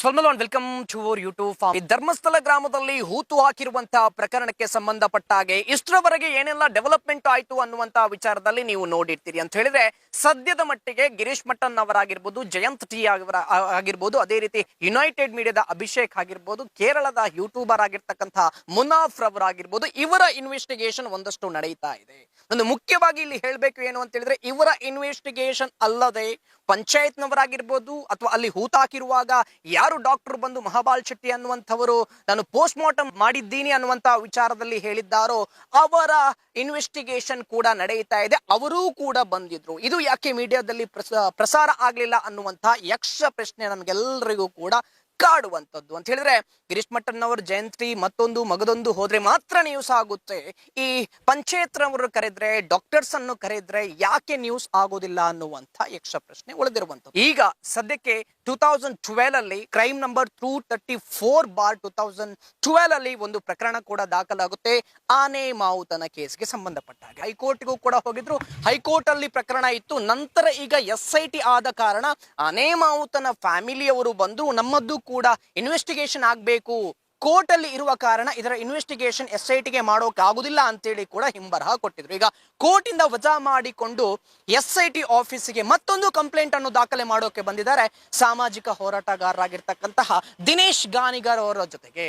ಸಲ್ಮಲಾನ್ welcome to our YouTube farm ಈ ಧರ್ಮಸ್ಥಳ ಗ್ರಾಮದಲ್ಲಿ ಹೂತು ಹಾಕಿರುವಂತಹ ಪ್ರಕರಣಕ್ಕೆ ಸಂಬಂಧಪಟ್ಟ ಹಾಗೆ ಇಷ್ಟರವರೆಗೆ ಏನೆಲ್ಲ ಡೆವಲಪ್ಮೆಂಟ್ ಆಯಿತು ಅನ್ನುವಂತಹ ವಿಚಾರದಲ್ಲಿ ನೀವು ನೋಡಿರ್ತೀರಿ ಅಂತ ಹೇಳಿದ್ರೆ, ಸದ್ಯದ ಮಟ್ಟಿಗೆ ಗಿರೀಶ್ ಮಟ್ಟನ್ ಅವರಾಗಿರ್ಬೋದು, ಜಯಂತ್ ಟಿ ಅವರ ಆಗಿರ್ಬೋದು, ಅದೇ ರೀತಿ ಯುನೈಟೆಡ್ ಮೀಡಿಯಾದ ಅಭಿಷೇಕ್ ಆಗಿರ್ಬೋದು, ಕೇರಳದ ಯೂಟ್ಯೂಬರ್ ಆಗಿರ್ತಕ್ಕಂತಹ ಮುನಾಫ್ ರವರಾಗಿರ್ಬೋದು ಇವರ ಇನ್ವೆಸ್ಟಿಗೇಷನ್ ಒಂದಷ್ಟು ನಡೀತಾ ಇದೆ. ಒಂದು ಮುಖ್ಯವಾಗಿ ಇಲ್ಲಿ ಹೇಳಬೇಕು ಏನು ಅಂತ ಹೇಳಿದ್ರೆ, ಇವರ ಇನ್ವೆಸ್ಟಿಗೇಷನ್ ಅಲ್ಲದೆ ಪಂಚಾಯತ್ನವರಾಗಿರ್ಬೋದು ಅಥವಾ ಅಲ್ಲಿ ಹೂತಾಕಿರುವಾಗ ಯಾರು ಡಾಕ್ಟರ್ ಬಂದು ಮಹಾಬಾಲ್ ಶೆಟ್ಟಿ ಅನ್ನುವಂಥವರು ನಾನು ಪೋಸ್ಟ್ ಮಾರ್ಟಮ್ ಮಾಡಿದ್ದೀನಿ ಅನ್ನುವಂತ ವಿಚಾರದಲ್ಲಿ ಹೇಳಿದ್ದಾರೋ, ಅವರ ಇನ್ವೆಸ್ಟಿಗೇಷನ್ ಕೂಡ ನಡೆಯುತ್ತಾ ಇದೆ. ಅವರೂ ಕೂಡ ಬಂದಿದ್ರು. ಇದು ಯಾಕೆ ಮೀಡಿಯಾದಲ್ಲಿ ಪ್ರಸ- ಪ್ರಸಾರ ಆಗ್ಲಿಲ್ಲ ಅನ್ನುವಂತಹ ಯಕ್ಷ ಪ್ರಶ್ನೆ ನಮಗೆಲ್ಲರಿಗೂ ಕೂಡ ಕಾಡುವಂಥದ್ದು. ಅಂತ ಹೇಳಿದ್ರೆ, ಗಿರೀಶ್ ಅವರ ಜಯಂತಿ ಮತ್ತೊಂದು ಮಗದೊಂದು ಹೋದ್ರೆ ಮಾತ್ರ ನ್ಯೂಸ್ ಆಗುತ್ತೆ. ಈ ಪಂಚೇತ್ರವರು ಕರೆದ್ರೆ ಡಾಕ್ಟರ್ಸ್ ಅನ್ನು ಕರೆದ್ರೆ ಯಾಕೆ ನ್ಯೂಸ್ ಆಗೋದಿಲ್ಲ ಅನ್ನುವಂಥ ಯಕ್ಷ ಪ್ರಶ್ನೆ ಉಳಿದಿರುವಂಥದ್ದು. ಈಗ ಸದ್ಯಕ್ಕೆ ಟೂ ತೌಸಂಡ್ ಟ್ವೆಲ್ ಅಲ್ಲಿ crime number two thirty four bar two thousand twelve ಅಲ್ಲಿ ಒಂದು ಪ್ರಕರಣ ಕೂಡ ದಾಖಲಾಗುತ್ತೆ. ಆನೆ ಮಾವುತನ ಕೇಸ್ಗೆ ಸಂಬಂಧಪಟ್ಟ ಹಾಗೆ. ಹೈಕೋರ್ಟ್ಗೂ ಕೂಡ ಹೋಗಿದ್ರು. ಹೈಕೋರ್ಟ್ ಅಲ್ಲಿ ಪ್ರಕರಣ ಇತ್ತು. ನಂತರ ಈಗ ಎಸ್ ಐ ಟಿ ಆದ ಕಾರಣ ಆನೆ ಮಾವುತನ ಫ್ಯಾಮಿಲಿಯವರು ಬಂದು ನಮ್ಮದ್ದು ಕೂಡ ಇನ್ವೆಸ್ಟಿಗೇಷನ್ ಆಗಬೇಕು. ಕೋರ್ಟ್ ಅಲ್ಲಿ ಇರುವ ಕಾರಣ ಇದರ ಇನ್ವೆಸ್ಟಿಗೇಷನ್ ಎಸ್ ಐ ಟಿಗೆ ಮಾಡೋಕೆ ಆಗುದಿಲ್ಲ ಅಂತೇಳಿ ಕೂಡ ಹಿಂಬರಹ ಕೊಟ್ಟಿದ್ರು. ಈಗ ಕೋರ್ಟ್ ಇಂದ ವಜಾ ಮಾಡಿಕೊಂಡು ಎಸ್ ಐ ಟಿ ಆಫೀಸಿಗೆ ಮತ್ತೊಂದು ಕಂಪ್ಲೇಂಟ್ ಅನ್ನು ದಾಖಲೆ ಮಾಡೋಕೆ ಬಂದಿದ್ದಾರೆ ಸಾಮಾಜಿಕ ಹೋರಾಟಗಾರರಾಗಿರ್ತಕ್ಕಂತಹ ದಿನೇಶ್ ಗಾನಿಗರ್ ಅವರ ಜೊತೆಗೆ.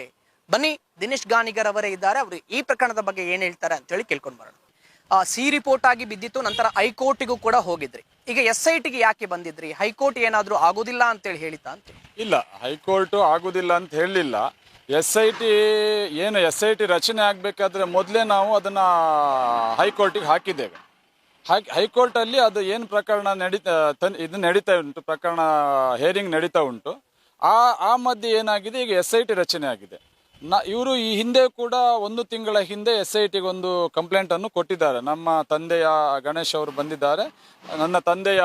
ಬನ್ನಿ ದಿನೇಶ್ ಗಾನಿಗರ್ ಅವರೇ ಇದ್ದಾರೆ. ಅವರು ಈ ಪ್ರಕರಣದ ಬಗ್ಗೆ ಏನ್ ಹೇಳ್ತಾರೆ ಅಂತ ಹೇಳಿ ಕೇಳ್ಕೊಂಡು ಬರೋಣ. ಆ, ಸಿ ರಿಪೋರ್ಟ್ ಆಗಿ ಬಿದ್ದಿತ್ತು ನಂತರ ಹೈಕೋರ್ಟಿಗೂ ಕೂಡ ಹೋಗಿದ್ರಿ. ಈಗ ಎಸ್ ಐ ಟಿಗೆ ಯಾಕೆ ಬಂದಿದ್ರಿ? ಹೈಕೋರ್ಟ್ ಏನಾದ್ರೂ ಆಗೋದಿಲ್ಲ ಅಂತೇಳಿ ಹೇಳಿತಾ ಅಂತ. ಇಲ್ಲ ಹೈಕೋರ್ಟ್ ಆಗುದಿಲ್ಲ ಅಂತ ಹೇಳಲಿಲ್ಲ. ಎಸ್ ಐ ಟಿ ಏನು ಎಸ್ ಐ ಟಿ ರಚನೆ ಆಗಬೇಕಾದ್ರೆ ಮೊದಲೇ ನಾವು ಅದನ್ನು ಹೈಕೋರ್ಟಿಗೆ ಹಾಕಿದ್ದೇವೆ. ಹಾಕಿ, ಹೈಕೋರ್ಟಲ್ಲಿ ಅದು ಏನು ಪ್ರಕರಣ ನಡೀತಾ, ತನ್, ಇದು ನಡೀತಾ ಉಂಟು, ಪ್ರಕರಣ ಹೇರಿಂಗ್ ನಡೀತಾ ಉಂಟು. ಆ ಆ ಮಧ್ಯೆ ಏನಾಗಿದೆ, ಈಗ ಎಸ್ ಐ ಟಿ ರಚನೆ ಆಗಿದೆ. ನ, ಇವರು ಈ ಹಿಂದೆ ಕೂಡ ಒಂದು ತಿಂಗಳ ಹಿಂದೆ ಎಸ್ ಐ ಟಿಗೆ ಒಂದು ಕಂಪ್ಲೇಂಟನ್ನು ಕೊಟ್ಟಿದ್ದಾರೆ. ನಮ್ಮ ತಂದೆಯ ಗಣೇಶ್ ಅವರು ಬಂದಿದ್ದಾರೆ. ನನ್ನ ತಂದೆಯ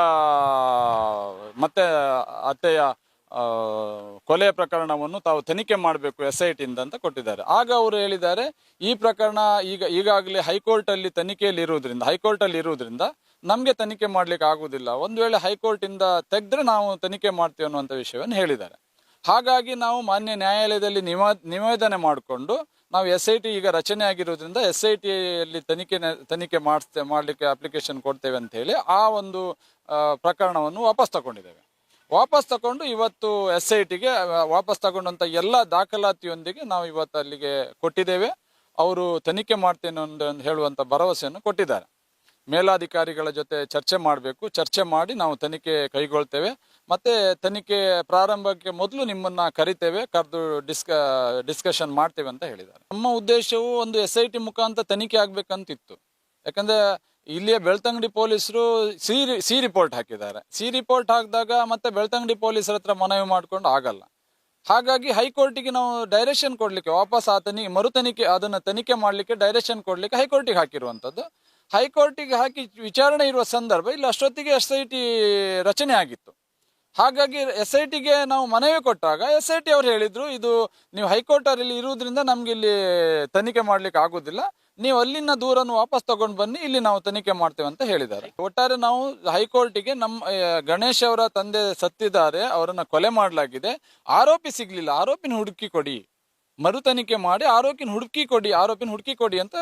ಮತ್ತೆ ಅತ್ತೆಯ ಆ, ಕೊಲೆಯ ಪ್ರಕರಣವನ್ನು ತಾವು ತನಿಖೆ ಮಾಡಬೇಕು ಎಸ್ ಐ ಟಿಯಿಂದ ಅಂತ ಕೊಟ್ಟಿದ್ದಾರೆ. ಆಗ ಅವರು ಹೇಳಿದ್ದಾರೆ ಈ ಪ್ರಕರಣ ಈಗ ಈಗಾಗಲೇ ಹೈಕೋರ್ಟಲ್ಲಿ ತನಿಖೆಯಲ್ಲಿ ಇರುವುದರಿಂದ ಹೈಕೋರ್ಟಲ್ಲಿ ಇರುವುದರಿಂದ ನಮಗೆ ತನಿಖೆ ಮಾಡಲಿಕ್ಕೆ ಆಗುವುದಿಲ್ಲ. ಒಂದು ವೇಳೆ ಹೈಕೋರ್ಟಿಂದ ತೆಗೆದ್ರೆ ನಾವು ತನಿಖೆ ಮಾಡ್ತೀವಿ ಅನ್ನುವಂಥ ವಿಷಯವನ್ನು ಹೇಳಿದ್ದಾರೆ. ಹಾಗಾಗಿ ನಾವು ಮಾನ್ಯ ನ್ಯಾಯಾಲಯದಲ್ಲಿ ನಿವಾ ನಿವೇದನೆ ಮಾಡಿಕೊಂಡು ನಾವು ಎಸ್ ಐ ಟಿ ಈಗ ರಚನೆ ಆಗಿರೋದ್ರಿಂದ ಎಸ್ ಐ ಟಿಯಲ್ಲಿ ತನಿಖೆ ತನಿಖೆ ಮಾಡಿಸ್ತೇ ಮಾಡಲಿಕ್ಕೆ ಅಪ್ಲಿಕೇಶನ್ ಕೊಡ್ತೇವೆ ಅಂತ ಹೇಳಿ ಆ ಒಂದು ಪ್ರಕರಣವನ್ನು ವಾಪಸ್ ತಗೊಂಡಿದ್ದೇವೆ. ವಾಪಸ್ ತಗೊಂಡು ಇವತ್ತು ಎಸ್ ಐ ಟಿಗೆ ವಾಪಸ್ ತಗೊಂಡಂತ ಎಲ್ಲ ದಾಖಲಾತಿಯೊಂದಿಗೆ ನಾವು ಇವತ್ತು ಅಲ್ಲಿಗೆ ಕೊಟ್ಟಿದ್ದೇವೆ. ಅವರು ತನಿಖೆ ಮಾಡ್ತೇನೆ ಒಂದು ಹೇಳುವಂತ ಭರವಸೆಯನ್ನು ಕೊಟ್ಟಿದ್ದಾರೆ. ಮೇಲಾಧಿಕಾರಿಗಳ ಜೊತೆ ಚರ್ಚೆ ಮಾಡಬೇಕು. ಚರ್ಚೆ ಮಾಡಿ ನಾವು ತನಿಖೆ ಕೈಗೊಳ್ತೇವೆ. ಮತ್ತೆ ತನಿಖೆ ಪ್ರಾರಂಭಕ್ಕೆ ಮೊದಲು ನಿಮ್ಮನ್ನ ಕರಿತೇವೆ. ಕರೆದು ಡಿಸ್ಕ, ಡಿಸ್ಕಷನ್ ಮಾಡ್ತೇವೆ ಅಂತ ಹೇಳಿದ್ದಾರೆ. ನಮ್ಮ ಉದ್ದೇಶವು ಒಂದು ಎಸ್ ಐ ಟಿ ಮುಖಾಂತರ ತನಿಖೆ ಆಗ್ಬೇಕಂತಿತ್ತು. ಯಾಕಂದ್ರೆ ಇಲ್ಲಿಯ ಬೆಳ್ತಂಗಡಿ ಪೊಲೀಸರು ಸಿ ಸಿ ರಿಪೋರ್ಟ್ ಹಾಕಿದ್ದಾರೆ. ಸಿ ರಿಪೋರ್ಟ್ ಹಾಕಿದಾಗ ಮತ್ತೆ ಬೆಳ್ತಂಗಡಿ ಪೊಲೀಸರ ಹತ್ರ ಮನವಿ ಮಾಡ್ಕೊಂಡು ಆಗಲ್ಲ. ಹಾಗಾಗಿ ಹೈಕೋರ್ಟಿಗೆ ನಾವು ಡೈರೆಕ್ಷನ್ ಕೊಡಲಿಕ್ಕೆ ವಾಪಸ್ ಆ ತನಿಖೆ, ಮರು ತನಿಖೆ, ಅದನ್ನು ತನಿಖೆ ಮಾಡಲಿಕ್ಕೆ ಡೈರೆಕ್ಷನ್ ಕೊಡಲಿಕ್ಕೆ ಹೈಕೋರ್ಟಿಗೆ ಹಾಕಿರುವಂಥದ್ದು. ಹೈಕೋರ್ಟಿಗೆ ಹಾಕಿ ವಿಚಾರಣೆ ಇರುವ ಸಂದರ್ಭ ಇಲ್ಲಿ ಅಷ್ಟೊತ್ತಿಗೆ ಎಸ್ ಐ ಟಿ ರಚನೆ ಆಗಿತ್ತು. ಹಾಗಾಗಿ ಎಸ್ ಐ ಟಿಗೆ ನಾವು ಮನವಿ ಕೊಟ್ಟಾಗ ಎಸ್ ಐ ಟಿ ಅವ್ರು ಹೇಳಿದ್ರು, ಇದು ನೀವು ಹೈಕೋರ್ಟ್ ಅಲ್ಲಿ ಇರುವುದರಿಂದ ನಮ್ಗೆ ಇಲ್ಲಿ ತನಿಖೆ ಮಾಡ್ಲಿಕ್ಕೆ ಆಗುದಿಲ್ಲ, ನೀವು ಅಲ್ಲಿನ ದೂರನ್ನು ವಾಪಸ್ ತಗೊಂಡು ಬನ್ನಿ, ಇಲ್ಲಿ ನಾವು ತನಿಖೆ ಮಾಡ್ತೇವೆ ಅಂತ ಹೇಳಿದ್ದಾರೆ. ಒಟ್ಟಾರೆ ನಾವು ಹೈಕೋರ್ಟಿಗೆ ನಮ್ಮ ಗಣೇಶ್ ಅವರ ತಂದೆ ಸತ್ತಿದ್ದಾರೆ, ಅವರನ್ನ ಕೊಲೆ ಮಾಡಲಾಗಿದೆ. ಆರೋಪಿ ಸಿಗ್ಲಿಲ್ಲ, ಆರೋಪಿನ ಹುಡುಕಿ ಕೊಡಿ. ಮರು ತನಿಖೆ ಮಾಡಿ ಆರೋಪಿನ ಹುಡುಕಿ ಕೊಡಿ ಆರೋಪಿನ ಹುಡುಕಿ ಕೊಡಿ ಅಂತ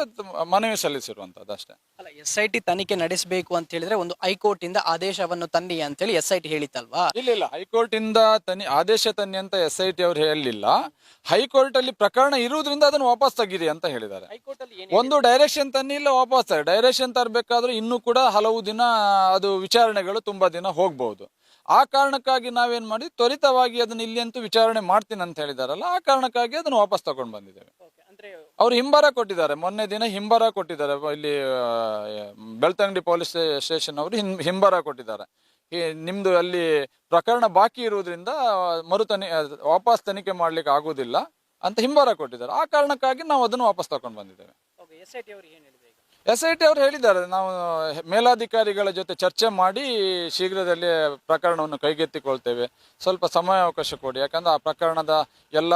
ಮನವಿ ಸಲ್ಲಿಸಿರುವಂತದ್ದು ಅಷ್ಟೇ. ಅಲ್ಲ ಎಸ್ ಐ ಟಿ ತನಿಖೆ ನಡೆಸಬೇಕು ಅಂತ ಹೇಳಿದ್ರೆ ಒಂದು ಹೈಕೋರ್ಟ್ ಇಂದ ಆದೇಶವನ್ನು ತನ್ನಿ ಅಂತೇಳಿ ಎಸ್ ಐ ಟಿ ಹೇಳಿತಲ್ವಾ ಇಲ್ಲ ಇಲ್ಲ. ಹೈಕೋರ್ಟ್ ಇಂದ ತನಿ ಆದೇಶ ತನ್ನಿ ಅಂತ ಎಸ್ ಐ ಟಿ ಅವ್ರು ಹೇಳಲಿಲ್ಲ. ಹೈಕೋರ್ಟ್ ಅಲ್ಲಿ ಪ್ರಕರಣ ಇರುವುದರಿಂದ ಅದನ್ನು ವಾಪಸ್ ತೆಗೀರಿ ಅಂತ ಹೇಳಿದ್ದಾರೆ. ಒಂದು ಡೈರೆಕ್ಷನ್ ತನ್ನಿ ಇಲ್ಲ ವಾಪಸ್ ತರ ಡೈರೆಕ್ಷನ್ ತರಬೇಕಾದ್ರೆ ಇನ್ನೂ ಕೂಡ ಹಲವು ದಿನ ಅದು ವಿಚಾರಣೆಗಳು ತುಂಬಾ ದಿನ ಹೋಗ್ಬಹುದು ಆ ಕಾರಣಕ್ಕಾಗಿ ನಾವೇನ್ ಮಾಡಿ ತ್ವರಿತವಾಗಿ ಅದನ್ನ ಇಲ್ಲಿ ಅಂತೂ ವಿಚಾರಣೆ ಮಾಡ್ತೀನಿ ಅಂತ ಹೇಳಿದಾರಲ್ಲ ಆ ಕಾರಣಕ್ಕಾಗಿ ಅದನ್ನು ವಾಪಸ್ ತಗೊಂಡು ಬಂದಿದ್ದೇವೆ. ಅಂದ್ರೆ ಅವ್ರು ಹಿಂಬರ ಕೊಟ್ಟಿದ್ದಾರೆ. ಮೊನ್ನೆ ದಿನ ಹಿಂಬರ ಕೊಟ್ಟಿದ್ದಾರೆ. ಇಲ್ಲಿ ಬೆಳ್ತಂಗಡಿ ಪೊಲೀಸ್ ಸ್ಟೇಷನ್ ಅವರು ಹಿಂಬಾರ ಕೊಟ್ಟಿದ್ದಾರೆ. ನಿಮ್ದು ಅಲ್ಲಿ ಪ್ರಕರಣ ಬಾಕಿ ಇರುವುದರಿಂದ ಮರು ತನಿ ವಾಪಸ್ ತನಿಖೆ ಮಾಡ್ಲಿಕ್ಕೆ ಆಗುದಿಲ್ಲ ಅಂತ ಹಿಂಬರ ಕೊಟ್ಟಿದ್ದಾರೆ. ಆ ಕಾರಣಕ್ಕಾಗಿ ನಾವು ಅದನ್ನು ವಾಪಸ್ ತಗೊಂಡು ಬಂದಿದ್ದೇವೆ. ಎಸ್ ಐ ಟಿ ಅವರು ಹೇಳಿದ್ದಾರೆ, ನಾವು ಮೇಲಾಧಿಕಾರಿಗಳ ಜೊತೆ ಚರ್ಚೆ ಮಾಡಿ ಶೀಘ್ರದಲ್ಲೇ ಪ್ರಕರಣವನ್ನು ಕೈಗೆತ್ತಿಕೊಳ್ತೇವೆ. ಸ್ವಲ್ಪ ಸಮಯಾವಕಾಶ ಕೊಡಿ, ಯಾಕಂದ್ರೆ ಆ ಪ್ರಕರಣದ ಎಲ್ಲ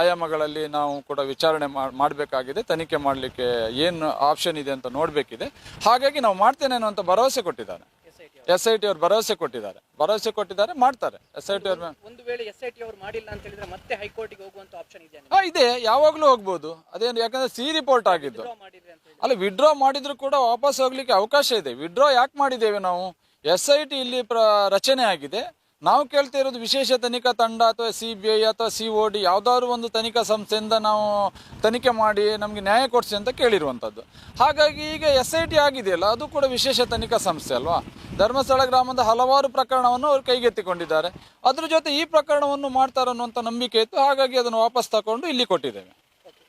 ಆಯಾಮಗಳಲ್ಲಿ ನಾವು ಕೂಡ ವಿಚಾರಣೆ ಮಾಡಬೇಕಾಗಿದೆ, ತನಿಖೆ ಮಾಡಲಿಕ್ಕೆ ಏನು ಆಪ್ಷನ್ ಇದೆ ಅಂತ ನೋಡಬೇಕಿದೆ. ಹಾಗಾಗಿ ನಾವು ಮಾಡ್ತೇನೆ ಅನ್ನುವಂಥ ಭರವಸೆ ಕೊಟ್ಟಿದ್ದಾರೆ. ಎಸ್ ಐ ಟಿ ಅವ್ರು ಭರವಸೆ ಕೊಟ್ಟಿದ್ದಾರೆ. ಭರವಸೆ ಕೊಟ್ಟಿದ್ದಾರೆ ಮಾಡ್ತಾರೆ. ಎಸ್ ಐ ಟಿ ಅವ್ರ ಒಂದು ವೇಳೆ ಎಸ್ ಐ ಟಿ ಅವರು ಮಾಡಿಲ್ಲ ಅಂತ ಹೇಳಿದ್ರೆ ಮತ್ತೆ ಹೈಕೋರ್ಟ್ಗೆ ಹೋಗುವಂತ ಆಪ್ಷನ್ ಇದೆಯಾ ಇದೆ. ಯಾವಾಗಲೂ ಹೋಗ್ಬೋದು. ಅದೇನು ಯಾಕಂದ್ರೆ ಸಿ ರಿಪೋರ್ಟ್ ಆಗಿದ್ದು. ಅಲ್ಲ ವಿಡ್ರಾ ಮಾಡಿದ್ರು ಕೂಡ ವಾಪಸ್ ಹೋಗ್ಲಿಕ್ಕೆ ಅವಕಾಶ ಇದೆ. ವಿಡ್ರಾ ಯಾಕೆ ಮಾಡಿದ್ದೇವೆ ನಾವು? ಎಸ್ ಐ ಟಿ ಇಲ್ಲಿ ಪ್ರ ರಚನೆ ಆಗಿದೆ. ನಾವು ಕೇಳ್ತಾ ಇರೋದು ವಿಶೇಷ ತನಿಖಾ ತಂಡ ಅಥವಾ ಸಿ ಬಿ ಐ ಅಥವಾ ಸಿ ಒ ಡಿ ಯಾವುದಾದ್ರು ಒಂದು ತನಿಖಾ ಸಂಸ್ಥೆಯಿಂದ ನಾವು ತನಿಖೆ ಮಾಡಿ ನಮಗೆ ನ್ಯಾಯ ಕೊಡಿಸಿ ಅಂತ ಕೇಳಿರುವಂಥದ್ದು. ಹಾಗಾಗಿ ಈಗ ಎಸ್ ಐ ಟಿ ಆಗಿದೆಯಲ್ಲ ಅದು ಕೂಡ ವಿಶೇಷ ತನಿಖಾ ಸಂಸ್ಥೆ ಅಲ್ವಾ? ಧರ್ಮಸ್ಥಳ ಗ್ರಾಮದ ಹಲವಾರು ಪ್ರಕರಣವನ್ನು ಅವರು ಕೈಗೆತ್ತಿಕೊಂಡಿದ್ದಾರೆ. ಅದ್ರ ಜೊತೆ ಈ ಪ್ರಕರಣವನ್ನು ಮಾಡ್ತಾರೆ ಅನ್ನುವಂಥ ನಂಬಿಕೆ ಇತ್ತು ಹಾಗಾಗಿ ಅದನ್ನು ವಾಪಸ್ ತಗೊಂಡು ಇಲ್ಲಿ ಕೊಟ್ಟಿದ್ದೇವೆ.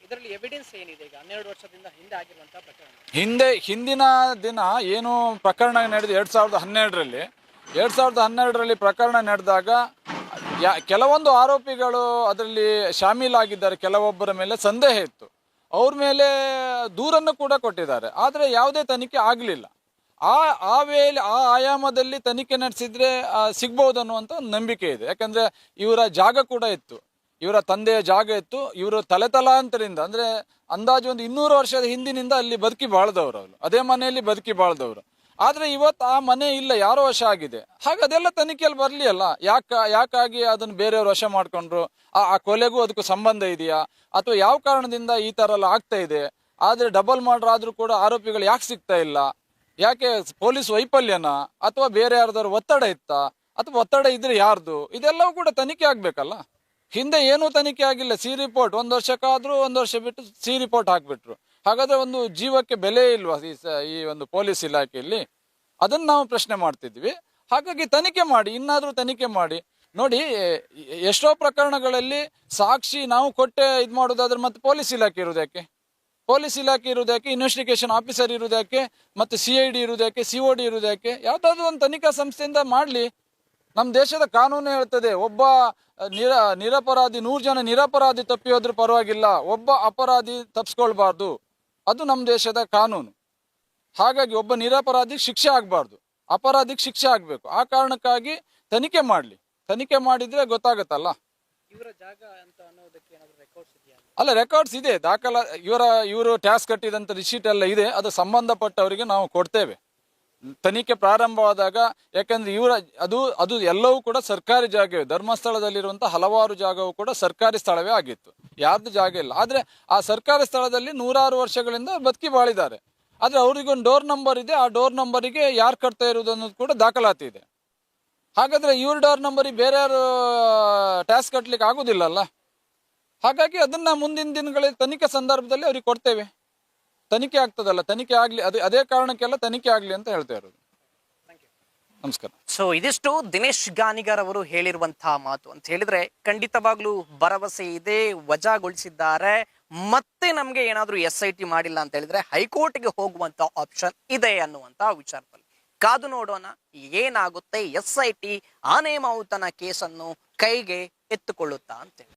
ಇದರಲ್ಲಿ ಎವಿಡೆನ್ಸ್ ಏನಿದೆ ಈಗ? ಹನ್ನೆರಡು ವರ್ಷದಿಂದ ಹಿಂದೆ ಆಗಿರುವಂತಹ ಪ್ರಕರಣ. ಹಿಂದೆ ಹಿಂದಿನ ದಿನ ಏನು ಪ್ರಕರಣ ನಡೆದು ಎರಡು ಸಾವಿರದ ಹನ್ನೆರಡರಲ್ಲಿ ಎರಡು ಸಾವಿರದ ಹನ್ನೆರಡರಲ್ಲಿ ಪ್ರಕರಣ ನಡೆದಾಗ, ಯಾ, ಕೆಲವೊಂದು ಆರೋಪಿಗಳು ಅದರಲ್ಲಿ ಶಾಮೀಲಾಗಿದ್ದಾರೆ. ಕೆಲವೊಬ್ಬರ ಮೇಲೆ ಸಂದೇಹ ಇತ್ತು. ಅವ್ರ ಮೇಲೆ ದೂರನ್ನು ಕೂಡ ಕೊಟ್ಟಿದ್ದಾರೆ. ಆದರೆ ಯಾವುದೇ ತನಿಖೆ ಆಗಲಿಲ್ಲ. ಆ ಆ ವೇಳೆ, ಆ ಆಯಾಮದಲ್ಲಿ ತನಿಖೆ ನಡೆಸಿದ್ರೆ ಸಿಗ್ಬೋದು ಅನ್ನುವಂಥ ನಂಬಿಕೆ ಇದೆ. ಯಾಕಂದ್ರೆ ಇವರ ಜಾಗ ಕೂಡ ಇತ್ತು. ಇವರ ತಂದೆಯ ಜಾಗ ಇತ್ತು. ಇವರು ತಲೆ ತಲಾಂತರಿಂದ, ಅಂದ್ರೆ ಅಂದಾಜು ಒಂದು ಇನ್ನೂರು ವರ್ಷದ ಹಿಂದಿನಿಂದ ಅಲ್ಲಿ ಬದುಕಿ ಬಾಳ್ದವ್ರು ಅವರು. ಅದೇ ಮನೆಯಲ್ಲಿ ಬದುಕಿ ಬಾಳ್ದವ್ರು. ಆದ್ರೆ ಇವತ್ತು ಆ ಮನೆ ಇಲ್ಲ, ಯಾರೋ ವಶ ಆಗಿದೆ. ಹಾಗೆ ಅದೆಲ್ಲ ತನಿಖೆಯಲ್ಲಿ ಬರ್ಲಿ ಅಲ್ಲ ಯಾಕ, ಯಾಕಾಗಿ ಅದನ್ನು ಬೇರೆಯವ್ರು ವಶ ಮಾಡ್ಕೊಂಡ್ರು? ಆ ಕೊಲೆಗೂ ಅದಕ್ಕೂ ಸಂಬಂಧ ಇದೆಯಾ? ಅಥವಾ ಯಾವ ಕಾರಣದಿಂದ ಈ ತರ ಎಲ್ಲ ಆಗ್ತಾ ಇದೆ? ಆದ್ರೆ ಡಬಲ್ ಮರ್ಡರ್ ಆದ್ರೂ ಕೂಡ ಆರೋಪಿಗಳು ಯಾಕೆ ಸಿಗ್ತಾ ಇಲ್ಲ? ಯಾಕೆ ಪೊಲೀಸ್ ವೈಫಲ್ಯನ? ಅಥವಾ ಬೇರೆ ಯಾರ್ದಾರು ಒತ್ತಡ ಇತ್ತಾ? ಅಥವಾ ಒತ್ತಡ ಇದ್ರೆ ಯಾರ್ದು? ಇದೆಲ್ಲವೂ ಕೂಡ ತನಿಖೆ ಆಗ್ಬೇಕಲ್ಲ? ಹಿಂದೆ ಏನೂ ತನಿಖೆ ಆಗಿಲ್ಲ. ಸಿ ರಿಪೋರ್ಟ್ ಒಂದು ವರ್ಷಕ್ಕಾದ್ರೂ ಒಂದು ವರ್ಷ ಬಿಟ್ಟು ಸಿ ರಿಪೋರ್ಟ್ ಹಾಕ್ಬಿಟ್ರು. ಹಾಗಾದ್ರೆ ಒಂದು ಜೀವಕ್ಕೆ ಬೆಲೆ ಇಲ್ವಾ ಈ ಒಂದು ಪೊಲೀಸ್ ಇಲಾಖೆಯಲ್ಲಿ? ಅದನ್ನ ನಾವು ಪ್ರಶ್ನೆ ಮಾಡ್ತಿದ್ವಿ. ಹಾಗಾಗಿ ತನಿಖೆ ಮಾಡಿ, ಇನ್ನಾದರೂ ತನಿಖೆ ಮಾಡಿ. ನೋಡಿ ಎಷ್ಟೋ ಪ್ರಕರಣಗಳಲ್ಲಿ ಸಾಕ್ಷಿ ನಾವು ಕೊಟ್ಟೆ ಇದು ಮಾಡೋದಾದ್ರೆ ಮತ್ತೆ ಪೊಲೀಸ್ ಇಲಾಖೆ ಇರೋದಕ್ಕೆ ಪೊಲೀಸ್ ಇಲಾಖೆ ಇರೋದಕ್ಕೆ ಇನ್ವೆಸ್ಟಿಗೇಷನ್ ಆಫೀಸರ್ ಇರೋದಕ್ಕೆ ಮತ್ತೆ ಸಿ ಐ ಡಿ ಇರುವುದಕ್ಕೆ ಸಿ ಒ ಡಿ ಇರುವುದಕ್ಕೆ ಯಾವುದಾದ್ರೂ ಒಂದು ತನಿಖಾ ಸಂಸ್ಥೆಯಿಂದ ಮಾಡಲಿ. ನಮ್ಮ ದೇಶದ ಕಾನೂನು ಹೇಳ್ತದೆ, ಒಬ್ಬ ನಿರ, ನಿರಪರಾಧಿ, ನೂರು ಜನ ನಿರಪರಾಧಿ ತಪ್ಪಿ ಹೋದ್ರೂ ಪರವಾಗಿಲ್ಲ. ಒಬ್ಬ ಅಪರಾಧಿ ತಪ್ಪಿಸ್ಕೊಳ್ಬಾರ್ದು ಅದು ನಮ್ಮ ದೇಶದ ಕಾನೂನು. ಹಾಗಾಗಿ ಒಬ್ಬ ನಿರಪರಾಧಿಗೆ ಶಿಕ್ಷೆ ಆಗಬಾರ್ದು. ಅಪರಾಧಿಗೆ ಶಿಕ್ಷೆ ಆಗಬೇಕು. ಆ ಕಾರಣಕ್ಕಾಗಿ ತನಿಖೆ ಮಾಡಲಿ. ತನಿಖೆ ಮಾಡಿದ್ರೆ ಗೊತ್ತಾಗತ್ತಲ್ಲ? ಅಲ್ಲ ರೆಕಾರ್ಡ್ಸ್ ಇದೆ. ದಾಖಲ ಇವರ ಇವರು ಟ್ಯಾಕ್ಸ್ ಕಟ್ಟಿದಂತ ರಿಸೀಟ್ ಎಲ್ಲ ಇದೆ. ಅದು ಸಂಬಂಧಪಟ್ಟವರಿಗೆ ನಾವು ಕೊಡ್ತೇವೆ. ತನಿಖೆ ಪ್ರಾರಂಭವಾದಾಗ, ಯಾಕಂದ್ರೆ ಇವರ, ಅದು ಅದು ಎಲ್ಲವೂ ಕೂಡ ಸರ್ಕಾರಿ ಜಾಗವೇ, ಧರ್ಮಸ್ಥಳದಲ್ಲಿರುವಂತಹ ಹಲವಾರು ಜಾಗವು ಕೂಡ ಸರ್ಕಾರಿ ಸ್ಥಳವೇ ಆಗಿತ್ತು. ಯಾರ್ದು ಜಾಗ ಇಲ್ಲ. ಆದ್ರೆ ಆ ಸರ್ಕಾರಿ ಸ್ಥಳದಲ್ಲಿ ನೂರಾರು ವರ್ಷಗಳಿಂದ ಬದುಕಿ ಬಾಳಿದ್ದಾರೆ. ಆದ್ರೆ ಅವ್ರಿಗೊಂದು ಡೋರ್ ನಂಬರ್ ಇದೆ, ಆ ಡೋರ್ ನಂಬರಿಗೆ ಯಾರು ಕಟ್ತಾ ಇರುವುದು ಅನ್ನೋದು ಕೂಡ ದಾಖಲಾತಿ ಇದೆ. ಹಾಗಾದ್ರೆ ಇವ್ರ ಡೋರ್ ನಂಬರಿಗೆ ಬೇರೆ ಯಾರು ಟ್ಯಾಕ್ಸ್ ಕಟ್ಲಿಕ್ಕೆ ಆಗುದಿಲ್ಲಲ್ಲ ಹಾಗಾಗಿ ಅದನ್ನ ಮುಂದಿನ ದಿನಗಳಲ್ಲಿ ತನಿಖೆ ಸಂದರ್ಭದಲ್ಲಿ ಅವ್ರಿಗೆ ಕೊಡ್ತೇವೆ. ತನಿಖೆ ಆಗ್ತದಲ್ಲ, ತನಿಖೆ ಆಗ್ಲಿ, ಅದೇ ಅದೇ ಕಾರಣಕ್ಕೆಲ್ಲ ತನಿಖೆ ಆಗ್ಲಿ ಅಂತ ಹೇಳ್ತಾ ಇರೋದು. ನಮಸ್ಕಾರ. ಸೊ ಇದಿಷ್ಟು ದಿನೇಶ್ ಗಾನಿಗರ್ ಅವರು ಹೇಳಿರುವಂತಹ ಮಾತು ಅಂತ ಹೇಳಿದ್ರೆ, ಖಂಡಿತವಾಗ್ಲೂ ಭರವಸೆ ಇದೆ, ವಜಾಗೊಳಿಸಿದ್ದಾರೆ, ಮತ್ತೆ ನಮ್ಗೆ ಏನಾದ್ರೂ ಎಸ್ ಐ ಟಿ ಮಾಡಿಲ್ಲ ಅಂತ ಹೇಳಿದ್ರೆ ಹೈಕೋರ್ಟ್ಗೆ ಹೋಗುವಂತ ಆಪ್ಷನ್ ಇದೆ ಅನ್ನುವಂತ ವಿಚಾರದಲ್ಲಿ. ಕಾದು ನೋಡೋಣ, ಏನಾಗುತ್ತೆ ಎಸ್ ಐ ಟಿ ಆನೆ ಮಾವುತನ ಕೇಸನ್ನು ಕೈಗೆ ಎತ್ತುಕೊಳ್ಳುತ್ತಾ ಅಂತೇಳಿ